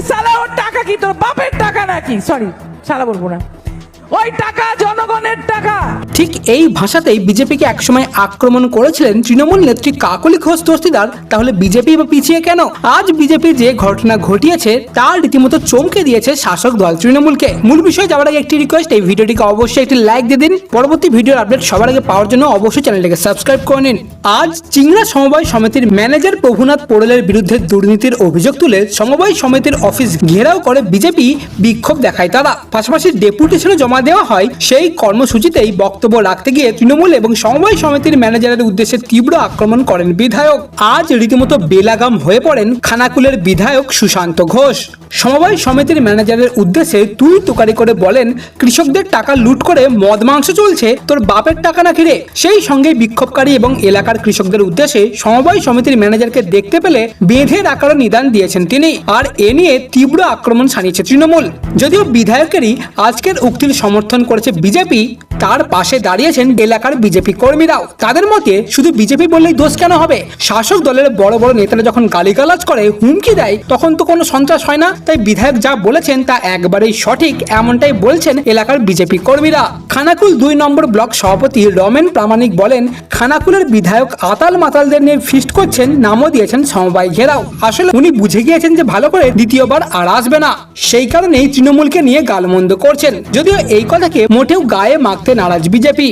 সালা ওর টাকা কি? তোর বাপের টাকা নাকি? সরি সালা বলব না। ওই টাকা জনগণের টাকা ঠিক এই ভাষাতেই বিজেপিকে একসময় আক্রমণ করেছিলেন তৃণমূল নেত্রী কাকলি ঘোষ দস্তিদার। তাহলে বিজেপি বা পিছিয়ে কেন? আজ বিজেপি যে ঘটনা ঘটিয়েছে, তার রীতিমতো চমকে দিয়েছে শাসক দল তৃণমূলকে। মূল বিষয়ে যাওয়ার আগে একটি রিকোয়েস্ট এই ভিডিওটিকে অবশ্যই একটি লাইক দিয়ে দিন। পরবর্তী ভিডিওর আপডেট সবার আগে পাওয়ার জন্য অবশ্যই চ্যানেলটিকে সাবস্ক্রাইব করে নিন। আজ চিংড়া সমবায় সমিতির ম্যানেজার প্রভুনাথ পোড়েলের বিরুদ্ধে দুর্নীতির অভিযোগ তুলে সমবায় সমিতির অফিস ঘেরাও করে বিজেপি বিক্ষোভ দেখায় তারা। পাশাপাশি ডেপুটেশনও জমা দেওয়া হয় সেই কর্মসূচিতেই বক্তব্য রাখতে গিয়ে তৃণমূল এবং সমবায় সমিতির ম্যানেজারের উদ্দেশ্যে তীব্র আক্রমণ করেন বিধায়ক। আজ রীতিমতো বেলাগাম হয়ে পড়েন খানাকুলের বিধায়ক সুশান্ত ঘোষ। সমবায় সমিতির ম্যানেজারের উদ্দেশ্যে তুই তুকারি করে বলেন, কৃষকদের টাকা লুট করে মদ মাংস চলছে, তোর বাপের টাকা না কিরে সেই সঙ্গে বিক্ষোভকারী এবং এলাকার কৃষকদের উদ্দেশ্যে সমবায় সমিতির ম্যানেজারকে দেখতে পেলে বেঁধে রাখারও নিদান দিয়েছেন তিনি। আর এ নিয়ে তীব্র আক্রমণ সানিয়েছে তৃণমূল। যদিও বিধায়কেরই আজকের উক্তির সমর্থন করেছে বিজেপি তার পাশে দাঁড়িয়েছেন এলাকার বিজেপি কর্মীরাও। তাদের মতে, শুধু বিজেপি বললেই দোষ কেন হবে? শাসক দলের বড় বড় নেতারা যখন গালিগালাজ করে, হুমকি দেয়, তখন তো কোনো সন্ত্রাস হয় না। তাই বিধায়ক যা বলেছেন, তা একবারেই সঠিক, এমনটাই বলছেন এলাকার বিজেপি কর্মীরা। খানাকুল দুই নম্বর ব্লক সভাপতি রমেন প্রামাণিক বলেন, খানাকুলের বিধায়ক আতাল মাতালদের নিয়ে ফিস্ট করছেন, নামও দিয়েছেন সমবায় ঘেরাও। আসলে উনি বুঝে গিয়েছেন যে ভালো করে দ্বিতীয়বার আর আসবে না। সেই কারণেই তৃণমূলকে নিয়ে গালমন্দ করছেন। যদিও এই কথাকে মোটেও গায়ে মাখতে নারাজ বিজেপি